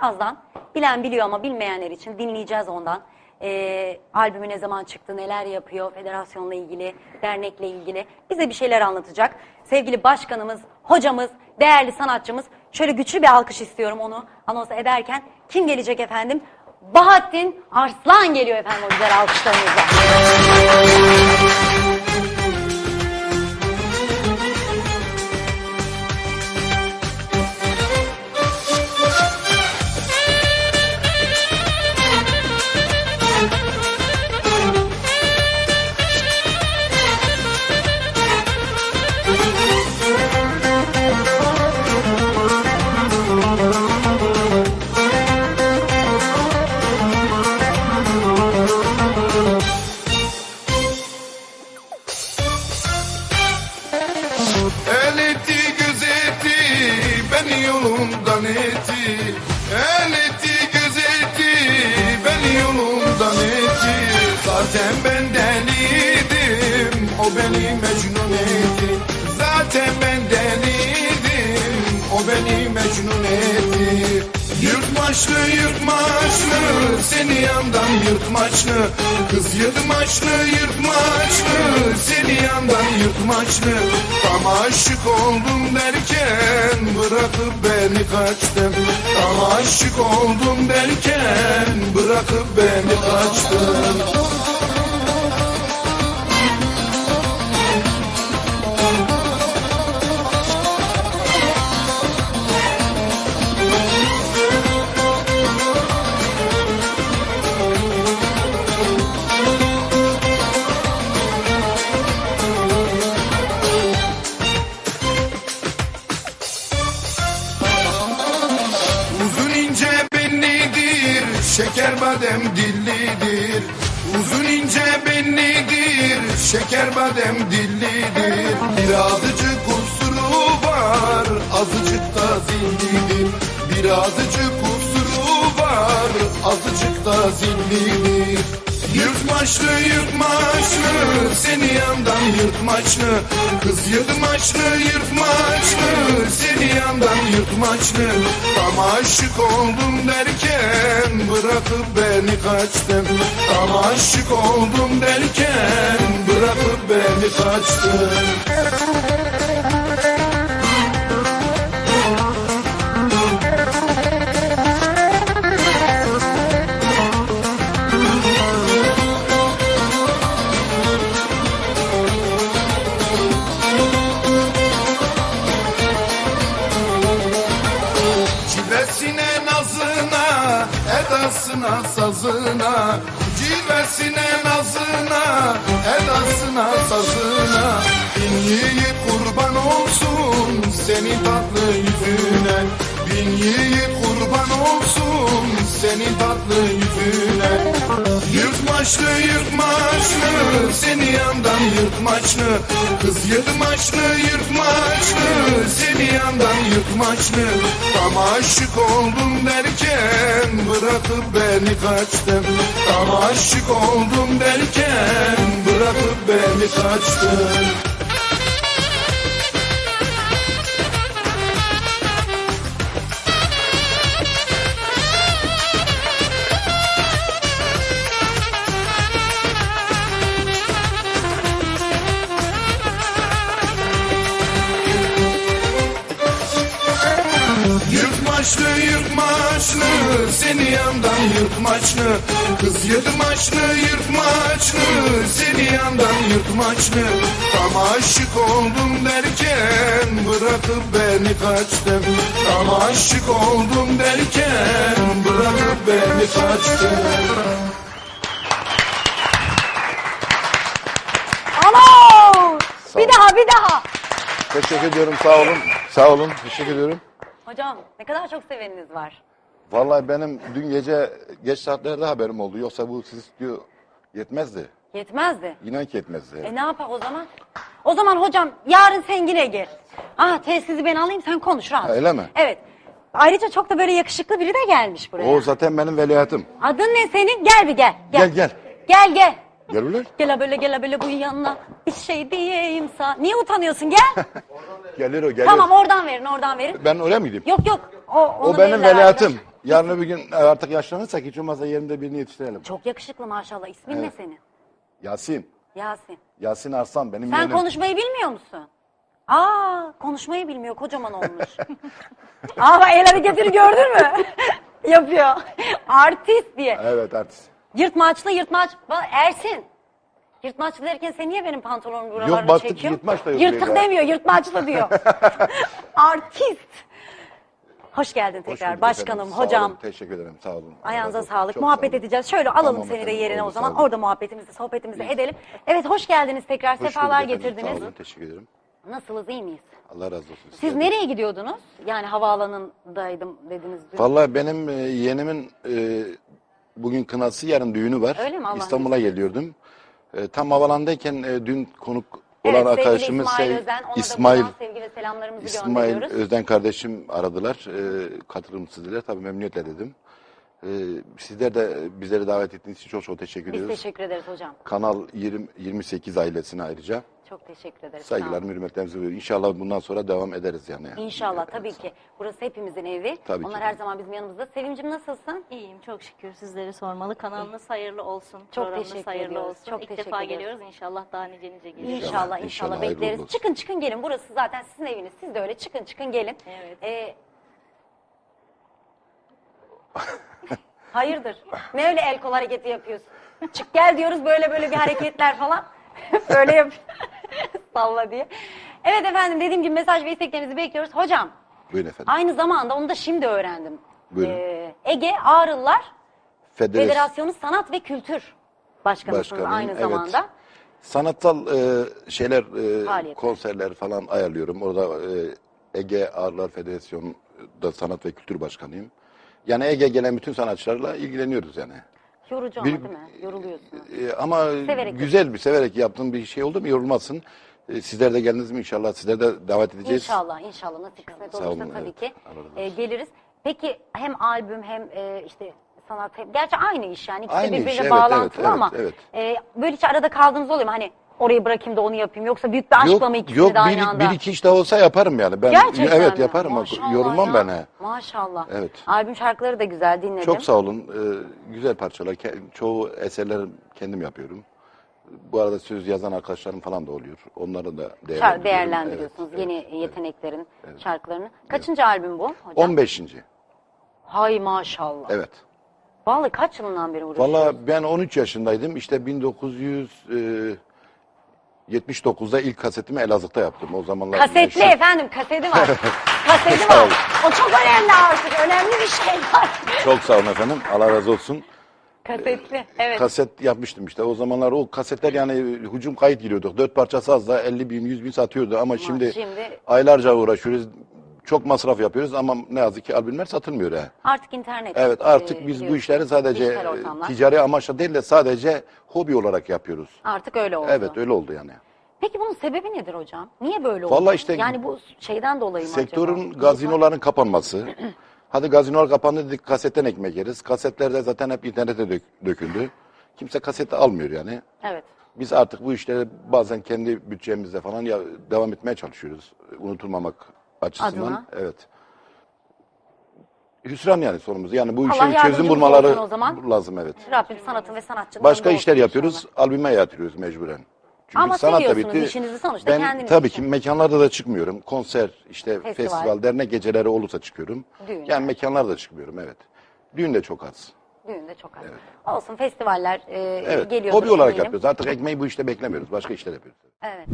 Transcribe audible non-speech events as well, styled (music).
Birazdan bilen biliyor ama bilmeyenler için dinleyeceğiz ondan. Ee, albümü ne zaman çıktı, neler yapıyor, federasyonla ilgili, dernekle ilgili bize bir şeyler anlatacak. Sevgili başkanımız, hocamız, değerli sanatçımız şöyle güçlü bir alkış istiyorum onu anons ederken. Kim gelecek efendim? Bahattin Arslan geliyor efendim o güzel alkışlarınızla. Yolumdan etti El etti göz etti beni yolumdan etti Zaten ben deliydim o beni mecnun etti Zaten ben deliydim o beni mecnun etti Yırtmaçlı yırtmaçlı seni yandan yırtmaçlı. Kız yırtmaçlı yırtmaçlı seni yandan yırtmaçlı. Tam aşık oldum derken bırakıp beni kaçtın Tam aşık oldum derken bırakıp beni kaçtın şeker badem dillidir. Uzun ince bellidir, şeker badem dillidir. Birazcık kusuru var, azıcık da zillidir. Birazcık kusuru var, azıcık da zillidir. Yırtmaçlı yırtmaçlı seni yandan yırtmaçlı. Kız yırtmaçlı yırtmaçlı seni yandan yırtmaçlı. Tam aşık oldum derken bırakıp beni kaçtın. Tam aşık oldum derken bırakıp beni kaçtın edasına sazına Cilvesine nazına, edasına sazına. Bin yiğit kurban olsun senin tatlı yüzüne Bin yiğit kurban olsun senin tatlı yüzüne. Yırtmaçlı yırtmaçlı seni yandan yırtmaçlı. Kız yırtmaçlı yırtmaçlı seni yandan yırtmaçlı. Tam aşık oldum derken bırakıp beni kaçtın. Tam aşık oldum derken bırakıp beni kaçtın yırtmaçlı Kız yırtmaçlı yırtmaçlı seni yandan yırtmaçlı Tam aşık oldum derken bırakıp beni kaçtın Tam aşık oldum derken bırakıp beni kaçtın Alo! Bir daha bir daha. Teşekkür ediyorum sağ olun. Sağ olun teşekkür ediyorum. Hocam ne kadar çok seveniniz var. Vallahi benim dün gece geç saatlerde haberim oldu. Yoksa bu stüdyo yetmezdi. Yetmezdi. İnan ki yetmezdi. E ne yapak o zaman? O zaman hocam yarın sen yine gel. Aha telsizi ben alayım sen konuş rahat. Ha, öyle mi? Evet. Ayrıca çok da böyle yakışıklı biri de gelmiş buraya. O zaten benim veliahtım. Adın ne senin? Gel bir gel. Gel, gel. Gel gel. Gel ulan. Gel ha böyle gel ha böyle bu yanına. Bir şey diyeyim sana. Niye utanıyorsun gel. (laughs) Gelir o gelir. tamam oradan verin oradan verin. Ben öyle miydim? Yok yok. O, O benim verirler veliahtım. Yarın öbür gün artık yaşlanırsak hiç olmazsa yerinde birini yetiştirelim. Çok yakışıklı maşallah. İsmin ne Evet. senin? Yasin. Yasin. Yasin Arslan benim Sen yeğenim. konuşmayı bilmiyor musun? Aa, konuşmayı bilmiyor. Kocaman olmuş. (laughs) Aa, bak el hareketini gördün mü? (laughs) Yapıyor. Artist diye. Evet artist. Yırtmaçlı yırtmaç. Bak Ersin. Yırtmaçlı derken sen niye benim pantolonumun buralarını Yok, baktık çekiyorsun? yırtmaç da yok Yırtık demiyor, yırtmaçlı diyor. (laughs) Artist. Hoş geldin Hoş tekrar bulduk başkanım, efendim. Sağ hocam. olun, teşekkür ederim. Sağ olun. Ayağınıza olsun. sağlık. Çok Muhabbet sağ olun. edeceğiz. Şöyle alalım Tamam seni de efendim, yerine o zaman. sağ. Orada muhabbetimizi, sohbetimizi edelim. Evet hoş geldiniz tekrar. Hoş Sefalar efendim, getirdiniz. Sağ olun, teşekkür ederim. Nasılız, iyi miyiz? Allah razı olsun. Siz Sizden de. nereye gidiyordunuz? Yani havaalanındaydım dediniz. dün. Vallahi benim e, yeğenimin e, bugün kınası yarın düğünü var. Öyle mi? Allah İstanbul'a geliyordum. E, tam havalandayken e, dün konuk olan sevgili arkadaşımız İsmail şey- Özen. Ona İsmail da buradan sevgi ve selamlarımızı İsmail gönderiyoruz. Özden kardeşim aradılar. E, katılır mısınız dediler. Tabii memnuniyetle dedim. E, sizler de bizleri davet ettiğiniz için çok çok teşekkür Biz ediyoruz. teşekkür ederiz hocam. Kanal 20, 28 ailesine ayrıca Çok teşekkür ederiz. Saygılarımı, hürmetlerimizi veriyorum. İnşallah bundan sonra devam ederiz yani. İnşallah tabii ki. Burası hepimizin evi. Tabii ki. Onlar her zaman bizim yanımızda. Sevimcim nasılsın? İyiyim çok şükür sizleri sormalı. Kanalınız hayırlı olsun. Çok Programınız teşekkür hayırlı ediyoruz. olsun. Çok İlk teşekkür defa ediyoruz. geliyoruz. İnşallah daha nice nice geliriz. İnşallah inşallah, İnşallah, bekleriz. Çıkın çıkın gelin. Burası zaten sizin eviniz. Siz de öyle çıkın çıkın gelin. Evet. Ee, (laughs) Hayırdır? Ne öyle el kol hareketi yapıyorsun? Çık gel diyoruz böyle böyle bir hareketler falan. (laughs) böyle yap. (laughs) Salla diye. Evet efendim dediğim gibi mesaj ve isteklerinizi bekliyoruz. Hocam Buyurun efendim. aynı zamanda onu da şimdi öğrendim. Buyurun. Ee, Ege Ağrılılar Federasyon Federasyonu Sanat ve Kültür Başkanısınız Başkanıyım, aynı evet. zamanda. Sanatsal e, şeyler, e, Faaliyetler. konserler falan ayarlıyorum. Orada e, Ege Ağrılar Federasyonu'da Sanat ve Kültür Başkanıyım. Yani Ege gelen bütün sanatçılarla ilgileniyoruz yani. Yorucu ama değil mi? Yoruluyorsun. E, ama Severek güzel bir severek yaptığın bir şey oldu mu yorulmazsın. E, sizler de geldiniz mi inşallah sizler de davet edeceğiz. İnşallah inşallah nasip kısmet Sağ olursa olun, tabii evet. ki e, geliriz. Peki hem albüm hem e, işte sanat hem, gerçi aynı iş yani ikisi Aynı iş, birbirine evet, bağlantılı evet, ama evet, e, böyle hiç arada kaldığınız oluyor mu? Hani orayı bırakayım da onu yapayım yoksa büyük bir aşkla Yok, mı ikisini yok de aynı bir, anda? bir iki iş daha olsa yaparım yani. Ben Gerçekten evet mi? yaparım. Maşallah Yorulmam ya. ben he. Maşallah. Evet. Albüm şarkıları da güzel dinledim. Çok sağ olun. Ee, güzel parçalar. Ke- Çoğu eserleri kendim yapıyorum. Bu arada söz yazan arkadaşlarım falan da oluyor. Onları da Şar- değerlendiriyorum. değerlendiriyorsunuz Evet, yeni evet, yeteneklerin şarkılarını. Kaçıncı albüm bu hocam? 15. Hay maşallah. Evet. Vallahi kaç yılından beri uğraşıyorsun? Valla ben 13 yaşındaydım. İşte 1979'da ilk kasetimi Elazığ'da yaptım. O zamanlar Kasetli meşhur- efendim kaseti var. (laughs) kaseti Sağ var. olun. O çok önemli artık. Önemli bir şey var. (laughs) Çok sağ olun efendim. Allah razı olsun. Kasetli. Evet. Kaset yapmıştım işte. O zamanlar o kasetler yani hücum kayıt giriyorduk. Dört parça sazla 50 bin, 100 bin satıyordu ama şimdi, şimdi- aylarca uğraşıyoruz. Çok masraf yapıyoruz ama ne yazık ki albümler satılmıyor. He. Artık internet. Evet artık e, biz bu işleri sadece e, ticari amaçla değil de sadece hobi olarak yapıyoruz. Artık öyle oldu. Evet öyle oldu yani. Peki bunun sebebi nedir hocam? Niye böyle oldu? Vallahi işte yani bu şeyden dolayı mı Sektörün acaba? gazinoların kapanması. (clears throat) Hadi gazinolar kapandı dedik kasetten ekmek yeriz. Kasetler de zaten hep internete dök- döküldü. Kimse kaseti almıyor yani. Evet. Biz artık bu işleri bazen kendi bütçemizde falan ya devam etmeye çalışıyoruz. Unutulmamak açısından. Adına? Evet. Hüsran yani sorumuz. Yani bu Allah işin çözüm yardımcımız bulmaları o zaman. lazım evet. Rabbim sanatın ve sanatçının Başka yanında işler olsun yapıyoruz, inşallah. albüme yatırıyoruz mecburen. Çünkü Ama sanat da seviyorsunuz bitti. işinizi sonuçta ben, kendiniz Tabii için. ki mekanlarda da çıkmıyorum. Konser, işte Festival. dernek geceleri olursa çıkıyorum. Düğünler. Yani mekanlarda çıkmıyorum evet. Düğün de çok az. Düğünde çok az. Olsun festivaller e, Evet. geliyordur Hobi olarak yapıyoruz. Artık ekmeği bu işte beklemiyoruz. Başka işler yapıyoruz. Evet.